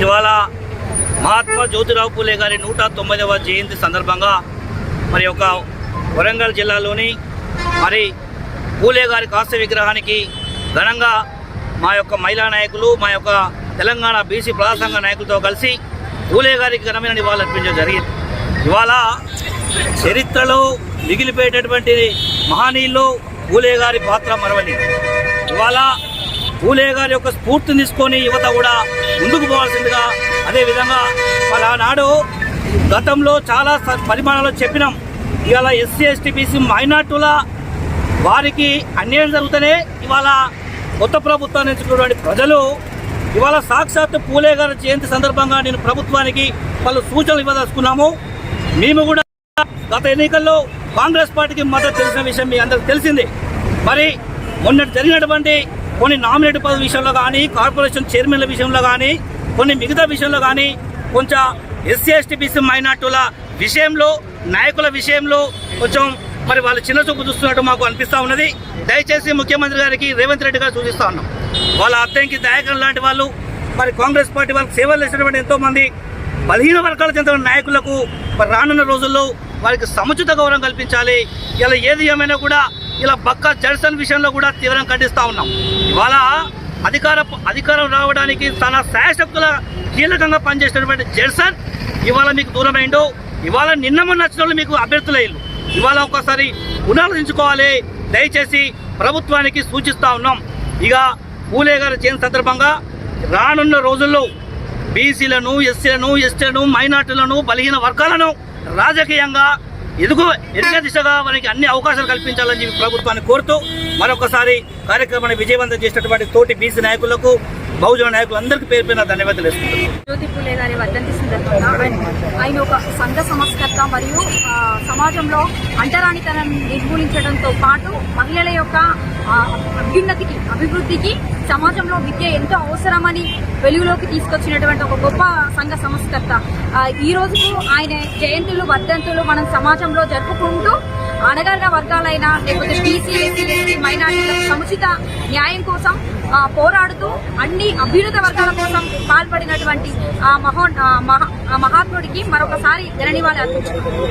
ఇవాళ మహాత్మా జ్యోతిరావు పూలే గారి నూట తొమ్మిదవ జయంతి సందర్భంగా మరి ఒక వరంగల్ జిల్లాలోని మరి పూలే గారి కాస్త విగ్రహానికి ఘనంగా మా యొక్క మహిళా నాయకులు మా యొక్క తెలంగాణ బీసీ ప్రజాసంఘ నాయకులతో కలిసి పూలే గారికి ఘనమైన నివాళులు అర్పించడం జరిగింది. ఇవాళ చరిత్రలో మిగిలిపోయేటటువంటి మహనీయులు పూలే గారి పాత్ర మరవని ఇవాళ పూలే గారి యొక్క స్ఫూర్తిని తీసుకొని యువత కూడా ముందుకు పోవాల్సిందిగా అదేవిధంగా మరి ఆనాడు గతంలో చాలా పరిమాణాలు చెప్పినాం. ఇవాళ ఎస్సీ ఎస్టీ బీసీ మైనార్టీల వారికి అన్యాయం జరుగుతూనే ఇవాళ కొత్త ప్రభుత్వాన్ని ఎంచుకున్నటువంటి ప్రజలు ఇవాళ సాక్షాత్ పూలే గారి జయంతి సందర్భంగా నేను ప్రభుత్వానికి పలు సూచనలు ఇవ్వదలుచుకున్నాము. మేము కూడా గత ఎన్నికల్లో కాంగ్రెస్ పార్టీకి మద్దతు తెలిసిన విషయం మీ అందరికి తెలిసిందే. మరి మొన్న జరిగినటువంటి కొన్ని నామినేట్ పదవి విషయంలో కానీ కార్పొరేషన్ చైర్మన్ల విషయంలో కానీ కొన్ని మిగతా విషయంలో కానీ కొంచెం ఎస్సీ ఎస్టీ బీసీ మైనార్టీల విషయంలో నాయకుల విషయంలో కొంచెం మరి వాళ్ళు చిన్న చూపు చూస్తున్నట్టు మాకు అనిపిస్తూ ఉన్నది. దయచేసి ముఖ్యమంత్రి గారికి రేవంత్ రెడ్డి గారు సూచిస్తూ ఉన్నాం. వాళ్ళ అత్తయ్యకి దయాకర్ లాంటి వాళ్ళు. మరి కాంగ్రెస్ పార్టీ వాళ్ళకి సేవలు చేసినటువంటి ఎంతో మంది బలహీన వర్గాలకు చెందిన నాయకులకు మరి రానున్న రోజుల్లో వారికి సముచిత గౌరవం కల్పించాలి. ఇలా ఏది ఏమైనా కూడా ఇలా బక్క జడ్సన్ విషయంలో కూడా తీవ్రంగా ఖండిస్తూ ఉన్నాం. ఇవాళ అధికార అధికారం రావడానికి తన శాయశక్తుల కీలకంగా పనిచేసినటువంటి జడ్సన్ ఇవాళ మీకు దూరమైండు ఇవాళ నిన్న మొన్న వచ్చిన వాళ్ళు మీకు అభ్యర్థులయ్యారు ఇవాళ ఒకసారి పునరుద్ధరించుకోవాలి. దయచేసి ప్రభుత్వానికి సూచిస్తూ ఉన్నాం. ఇక పూలే గారి సందర్భంగా రానున్న రోజుల్లో బీసీలను ఎస్సీలను ఎస్టీలను మైనార్టీలను బలహీన వర్గాలను రాజకీయంగా ఎదుగు ఎదిగే దిశగా మనకి అన్ని అవకాశాలు కల్పించాలని చెప్పి ప్రభుత్వాన్ని కోరుతూ మరొకసారి కార్యక్రమాన్ని విజయవంతం చేసినటువంటి తోటి బీసీ నాయకులకు బహుజన నాయకులందరికీ పేరు పైన ధన్యవాదాలు వేసుకుంటున్నాను జ్యోతి పూలే గారి వర్ధంతి సందర్భంగా ఆయన ఒక సంఘ సంస్కర్త మరియు సమాజంలో అంటరానితనం నిర్మూలించడంతో పాటు మహిళల యొక్క అభ్యున్నతికి అభివృద్ధికి సమాజంలో విద్య ఎంతో అవసరమని వెలుగులోకి తీసుకొచ్చినటువంటి ఒక గొప్ప సంఘ సంస్కర్త ఈ రోజుకు ఆయన జయంతులు వర్ధంతులు మనం సమాజంలో జరుపుకుంటూ అణగారిన వర్గాలైన లేకపోతే బీసీ ఎస్సీ ఎస్టీ సముచిత న్యాయం కోసం పోరాడుతూ అన్ని అభ్యున్నత వర్గాల కోసం పాల్పడినటువంటి ఆ మహో మహా- మహాత్ముడికి మరొకసారి ఘన నివాళి అర్పించుకుంటున్నాం